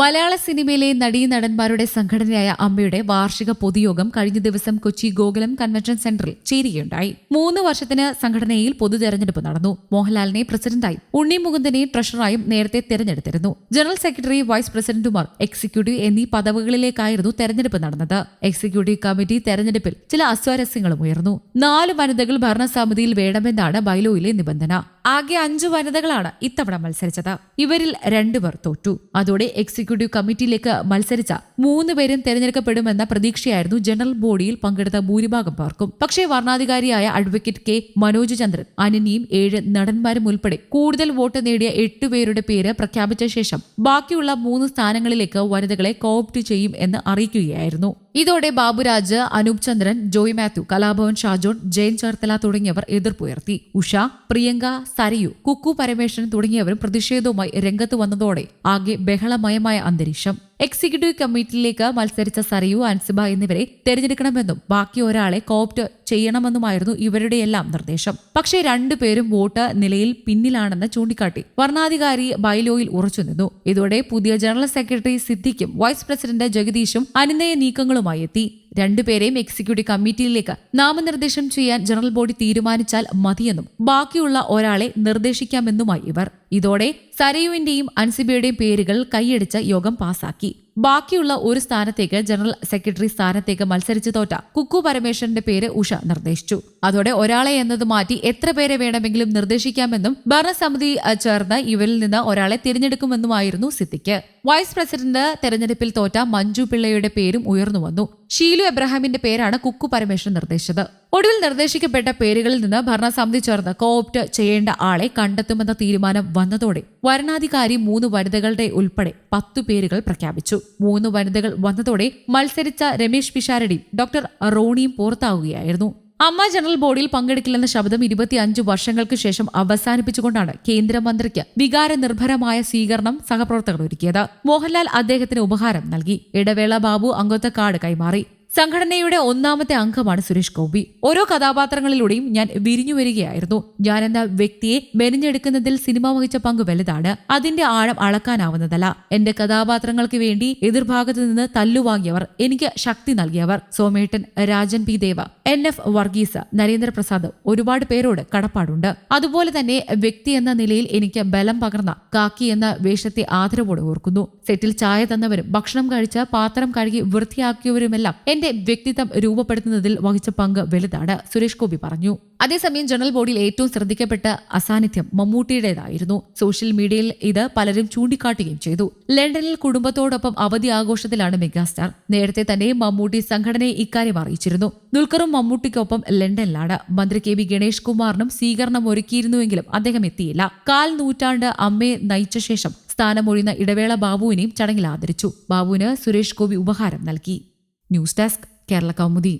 മലയാള സിനിമയിലെ നടീനടന്മാരുടെ സംഘടനയായ അമ്മയുടെ വാർഷിക പൊതുയോഗം കഴിഞ്ഞ ദിവസം കൊച്ചി ഗോകുലം കൺവെൻഷൻ സെന്ററിൽ ചേരുകയുണ്ടായി. മൂന്ന് വർഷത്തിന് സംഘടനയിൽ പൊതു തെരഞ്ഞെടുപ്പ് നടന്നു. മോഹൻലാലിനെ പ്രസിഡന്റായും ഉണ്ണി മുകുന്ദനെ ട്രഷററായും നേരത്തെ തെരഞ്ഞെടുത്തിരുന്നു. ജനറൽ സെക്രട്ടറി വൈസ് പ്രസിഡന്റുമാർ എക്സിക്യൂട്ടീവ് എന്നീ പദവികളിലേക്കായിരുന്നു തെരഞ്ഞെടുപ്പ് നടന്നത്. എക്സിക്യൂട്ടീവ് കമ്മിറ്റി തെരഞ്ഞെടുപ്പിൽ ചില അസ്വാരസ്യങ്ങളും ഉയർന്നു. നാല് വനിതകൾ ഭരണസമിതിയിൽ വേണമെന്നാണ് ബൈലോയിലെ നിബന്ധന. ആകെ അഞ്ചു വനിതകളാണ് ഇത്തവണ മത്സരിച്ചത്. ഇവരിൽ രണ്ടുപേർ തോറ്റു. അതോടെ എക്സിക്യൂട്ടീവ് കമ്മിറ്റിയിലേക്ക് മത്സരിച്ച മൂന്ന് പേരും തെരഞ്ഞെടുക്കപ്പെടുമെന്ന പ്രതീക്ഷയായിരുന്നു ജനറൽ ബോഡിയിൽ പങ്കെടുത്ത ഭൂരിഭാഗം പേർക്കും. പക്ഷേ വർണാധികാരിയായ അഡ്വക്കേറ്റ് കെ മനോജ് ചന്ദ്രൻ അനനിയും ഏഴ് നടന്മാരും ഉൾപ്പെടെ കൂടുതൽ വോട്ട് നേടിയ എട്ട് പേരുടെ പേര് പ്രഖ്യാപിച്ച ശേഷം ബാക്കിയുള്ള മൂന്ന് സ്ഥാനങ്ങളിലേക്ക് വനിതകളെ കോപ്റ്റ് ചെയ്യും എന്ന് അറിയിക്കുകയായിരുന്നു. ഇതോടെ ബാബുരാജ് അനൂപ് ചന്ദ്രൻ ജോയ് മാത്യു കലാഭവൻ ഷാജോൺ ജയൻ ചേർത്തല തുടങ്ങിയവർ എതിർപ്പുയർത്തി. ഉഷ പ്രിയങ്ക സരയു കുക്കു പരമേശ്വരൻ തുടങ്ങിയവരും പ്രതിഷേധവുമായി രംഗത്ത് വന്നതോടെ ആകെ ബഹളമയമായ അന്തരീക്ഷം. എക്സിക്യൂട്ടീവ് കമ്മിറ്റിയിലേക്ക് മത്സരിച്ച സറിയു അൻസിബ എന്നിവരെ തെരഞ്ഞെടുക്കണമെന്നും ബാക്കി ഒരാളെ കോപ്റ്റ് ചെയ്യണമെന്നുമായിരുന്നു ഇവരുടെയെല്ലാം നിർദ്ദേശം. പക്ഷേ രണ്ടുപേരും വോട്ട് നിലയിൽ പിന്നിലാണെന്ന് ചൂണ്ടിക്കാട്ടി. വർണാധികാരി ബൈലോയിൽ ഉറച്ചുനിന്നു ഇതോടെ പുതിയ ജനറൽ സെക്രട്ടറി സിദ്ദിഖും വൈസ് പ്രസിഡന്റ് ജഗദീഷും അനുനയ നീക്കങ്ങളുമായി എത്തി. രണ്ടുപേരെയും എക്സിക്യൂട്ടീവ് കമ്മിറ്റിയിലേക്ക് നാമനിർദ്ദേശം ചെയ്യാൻ ജനറൽ ബോഡി തീരുമാനിച്ചാൽ മതിയെന്നും ബാക്കിയുള്ള ഒരാളെ നിർദ്ദേശിക്കാമെന്നുമായി ഇവർ. ഇതോടെ സരയുവിന്റെയും അൻസിബയുടെയും പേരുകൾ കൈയടിച്ച യോഗം പാസാക്കി. ബാക്കിയുള്ള ഒരു സ്ഥാനത്തേക്ക് ജനറൽ സെക്രട്ടറി സ്ഥാനത്തേക്ക് മത്സരിച്ചു തോറ്റ കുക്കു പരമേശ്വരന്റെ പേര് ഉഷ നിർദ്ദേശിച്ചു. അതോടെ ഒരാളെ എന്നത് മാറ്റി എത്ര പേരെ വേണമെങ്കിലും നിർദ്ദേശിക്കാമെന്നും ഭരണസമിതി ചേർന്ന് ഇവരിൽ നിന്ന് ഒരാളെ തിരഞ്ഞെടുക്കുമെന്നുമായിരുന്നു സിദ്ദിഖ് വൈസ് പ്രസിഡന്റ് തെരഞ്ഞെടുപ്പിൽ തോറ്റ മഞ്ജു പിള്ളയുടെ പേരും ഉയർന്നു വന്നു. ഷീലു എബ്രഹാമിന്റെ പേരാണ് കുക്കു പരമേശ്വരൻ നിർദ്ദേശിച്ചത്. ഒടുവിൽ നിർദ്ദേശിക്കപ്പെട്ട പേരുകളിൽ നിന്ന് ഭരണസമിതി ചേർന്ന് കോപ്റ്റ് ചെയ്യേണ്ട ആളെ കണ്ടെത്തുമെന്ന തീരുമാനം വന്നതോടെ വരണാധികാരി മൂന്ന് വനിതകളുടെ ഉൾപ്പെടെ പത്തു പേരുകൾ പ്രഖ്യാപിച്ചു. മൂന്ന് വനിതകൾ വന്നതോടെ മത്സരിച്ച രമേശ് പിഷാരടി ഡോക്ടർ റോണിയും പുറത്താവുകയായിരുന്നു. അമ്മ ജനറൽ ബോഡിയിൽ പങ്കെടുക്കില്ലെന്ന ശബ്ദം ഇരുപത്തിയഞ്ച് വർഷങ്ങൾക്ക് ശേഷം അവസാനിപ്പിച്ചുകൊണ്ടാണ് കേന്ദ്രമന്ത്രിക്ക് വികാരനിർഭരമായ സ്വീകരണം സഹപ്രവർത്തകർ ഒരുക്കിയത്. മോഹൻലാൽ അദ്ദേഹത്തിന് ഉപഹാരം നൽകി. ഇടവേള ബാബു അംഗത്വ കാർഡ് കൈമാറി. സംഘടനയുടെ ഒന്നാമത്തെ അംഗമാണ് സുരേഷ് ഗോപി. ഓരോ കഥാപാത്രങ്ങളിലൂടെയും ഞാൻ വിരിഞ്ഞു വരികയായിരുന്നു. ഞാൻ എന്ന വ്യക്തിയെ മെനഞ്ഞെടുക്കുന്നതിൽ സിനിമ വഹിച്ച പങ്ക് വലുതാണ്. അതിന്റെ ആഴം അളക്കാനാവുന്നതല്ല. എന്റെ കഥാപാത്രങ്ങൾക്ക് വേണ്ടി എതിർഭാഗത്ത് നിന്ന് തല്ലുവാങ്ങിയവർ എനിക്ക് ശക്തി നൽകിയവർ സോമേട്ടൻ Rajan P. Dev. N F Varghese Narendraprasad ഒരുപാട് പേരോട് കടപ്പാടുണ്ട്. അതുപോലെ തന്നെ വ്യക്തി എന്ന നിലയിൽ എനിക്ക് ബലം പകർന്ന കാക്കി എന്ന വേഷത്തെ ആദരവോടെ ഓർക്കുന്നു. സെറ്റിൽ ചായ തന്നവരും ഭക്ഷണം കഴിച്ച് പാത്രം കഴുകി വൃത്തിയാക്കിയവരുമെല്ലാം എന്റെ വ്യക്തിത്വം രൂപപ്പെടുത്തുന്നതിൽ വഹിച്ച പങ്ക് വലുതാണ് സുരേഷ് ഗോപി പറഞ്ഞു. അതേസമയം ജനറൽ ബോഡിയിൽ ഏറ്റവും ശ്രദ്ധിക്കപ്പെട്ട അസാന്നിധ്യം മമ്മൂട്ടിയുടേതായിരുന്നു. സോഷ്യൽ മീഡിയയിൽ ഇത് പലരും ചൂണ്ടിക്കാട്ടുകയും ചെയ്തു. ലണ്ടനിൽ കുടുംബത്തോടൊപ്പം അവധി ആഘോഷത്തിലാണ് മെഗാസ്റ്റാർ. നേരത്തെ തന്നെ മമ്മൂട്ടി സംഘടനയെ ഇക്കാര്യം അറിയിച്ചിരുന്നു. ദുൽഖറും മമ്മൂട്ടിക്കൊപ്പം ലണ്ടനിലാണ്. മന്ത്രി കെ വി ഗണേഷ് കുമാറിനും സ്വീകരണം ഒരുക്കിയിരുന്നുവെങ്കിലും അദ്ദേഹം എത്തിയില്ല. കാൽ നൂറ്റാണ്ട് അമ്മയെ നയിച്ച ശേഷം സ്ഥാനമൊഴിയുന്ന ഇടവേള ബാബുവിനെയും ചടങ്ങിൽ ആദരിച്ചു. ബാബുവിന് സുരേഷ് ഗോപി ഉപഹാരം നൽകി. News desk Kerala Kaumudi.